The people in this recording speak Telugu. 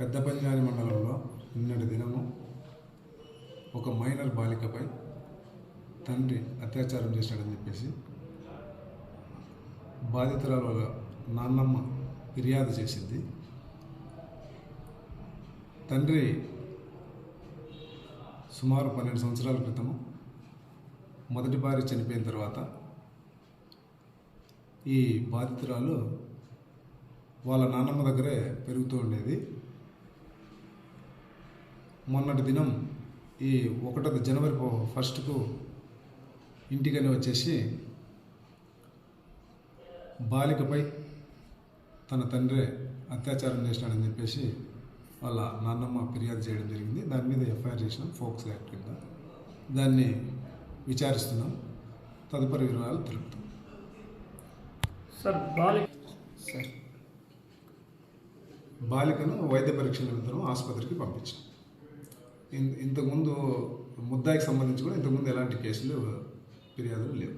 పెద్ద పంజాని మండలంలో నిన్నటి దినము ఒక మైనర్ బాలికపై తండ్రి అత్యాచారం చేశాడని చెప్పేసి బాధితురాల నాన్నమ్మ ఫిర్యాదు చేసింది. తండ్రి సుమారు పన్నెండు సంవత్సరాల క్రితము మొదటి భార్య చనిపోయిన తర్వాత ఈ బాధితురాలు వాళ్ళ నాన్నమ్మ దగ్గరే పెరుగుతూ ఉండేది. మొన్నటి దినం ఈ ఒకటో జనవరి ఫస్ట్కు ఇంటికని వచ్చేసి బాలికపై తన తండ్రి అత్యాచారం చేసినాడని చెప్పేసి వాళ్ళ నాన్నమ్మ ఫిర్యాదు చేయడం జరిగింది. దాని మీద ఎఫ్ఐఆర్ చేసినాం ఫోక్స్ యాక్ట్ కింద. దాన్ని విచారిస్తున్నాం. తదుపరి వివరాలు తెలుపుతాం. సార్ బాలి సార్ బాలికను వైద్య పరీక్షల నిమిత్తం ఆసుపత్రికి పంపించాం. ఇంతకుముందు ముద్దాయికి సంబంధించి కూడా ఇంతకుముందు ఎలాంటి కేసులు ఫిర్యాదులు లేవు.